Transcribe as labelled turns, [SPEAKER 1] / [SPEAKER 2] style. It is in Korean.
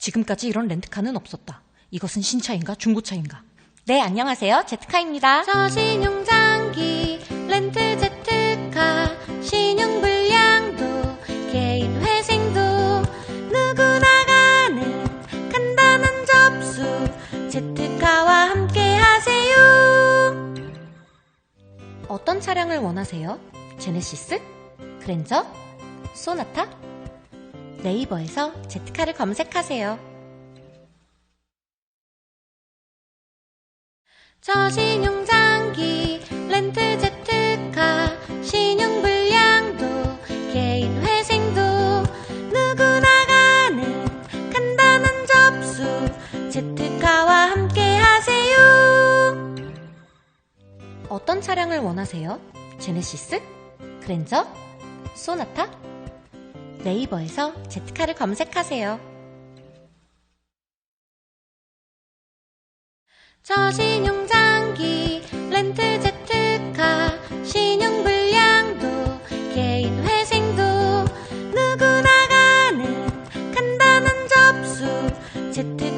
[SPEAKER 1] 지금까지 이런 렌트카는 없었다. 이것은 신차인가 중고차인가? 네, 안녕하세요. 제트카입니다.
[SPEAKER 2] 저 신용장기 렌트 제트카 신용불량도 개인 회생도 누구나 가는 간단한 접수 제트카와 함께 하세요
[SPEAKER 1] 어떤 차량을 원하세요? 제네시스? 그랜저? 소나타? 네이버에서 제트카를 검색하세요.
[SPEAKER 2] 저신용 장기 렌트 제트카 신용 불량도 개인 회생도 누구나 가는 간단한 접수 제트카와 함께 하세요
[SPEAKER 1] 어떤 차량을 원하세요? 제네시스? 그랜저? 소나타? 네이버에서 제트카를 검색하세요.
[SPEAKER 2] 저 신용 장기 렌트 제트카 신용 불량도 개인 회생도 누구나 가는 간단한 접수 함께